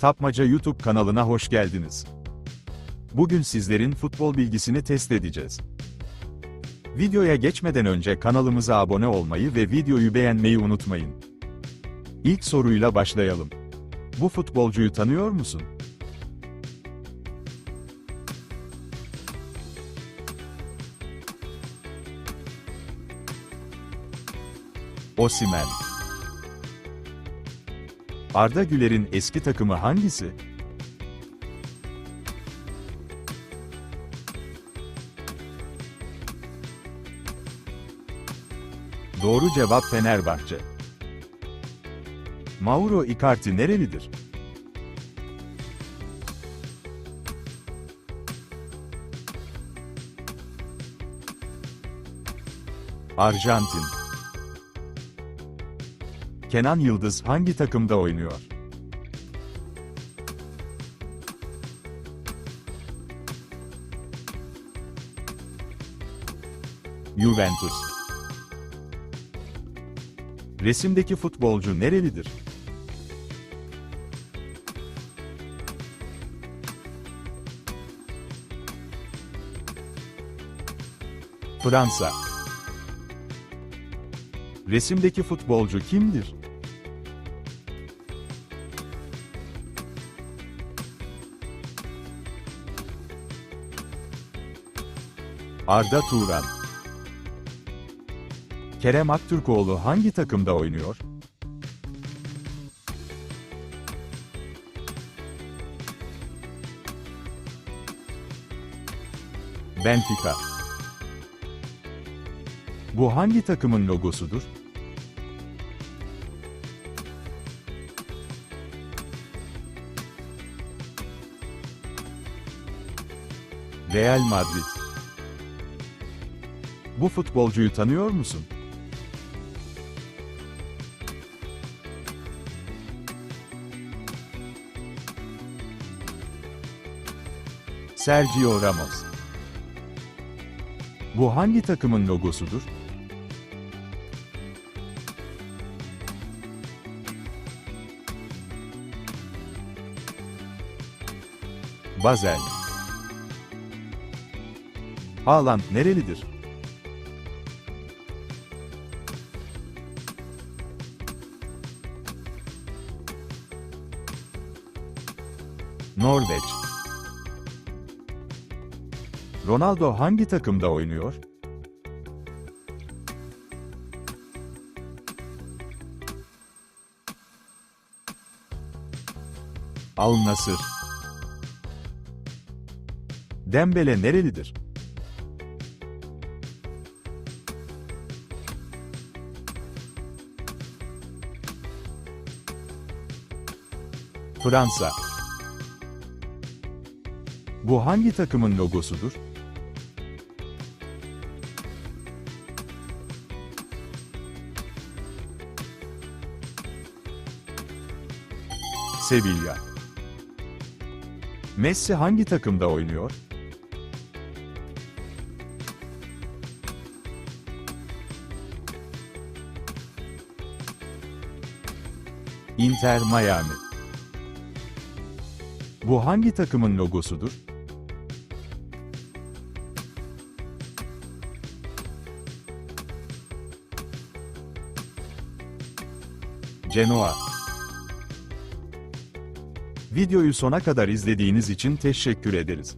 Tapmaca YouTube kanalına hoş geldiniz. Bugün sizlerin futbol bilgisini test edeceğiz. Videoya geçmeden önce kanalımıza abone olmayı ve videoyu beğenmeyi unutmayın. İlk soruyla başlayalım. Bu futbolcuyu tanıyor musun? Osimen Arda Güler'in eski takımı hangisi? Doğru cevap Fenerbahçe. Mauro Icardi nerelidir? Arjantin. Kenan Yıldız hangi takımda oynuyor? Juventus. Resimdeki futbolcu nerelidir? Fransa. Resimdeki futbolcu kimdir? Arda Turan. Kerem Aktürkoğlu hangi takımda oynuyor? Benfica. Bu hangi takımın logosudur? Real Madrid. Bu futbolcuyu tanıyor musun? Sergio Ramos. Bu hangi takımın logosudur? Basel. Haaland nerelidir? Norveç. Ronaldo hangi takımda oynuyor? Al Nasır. Dembele nerelidir? Fransa. Bu hangi takımın logosudur? Sevilla. Messi hangi takımda oynuyor? Inter Miami. Bu hangi takımın logosudur? Genoa. Videoyu sona kadar izlediğiniz için teşekkür ederiz.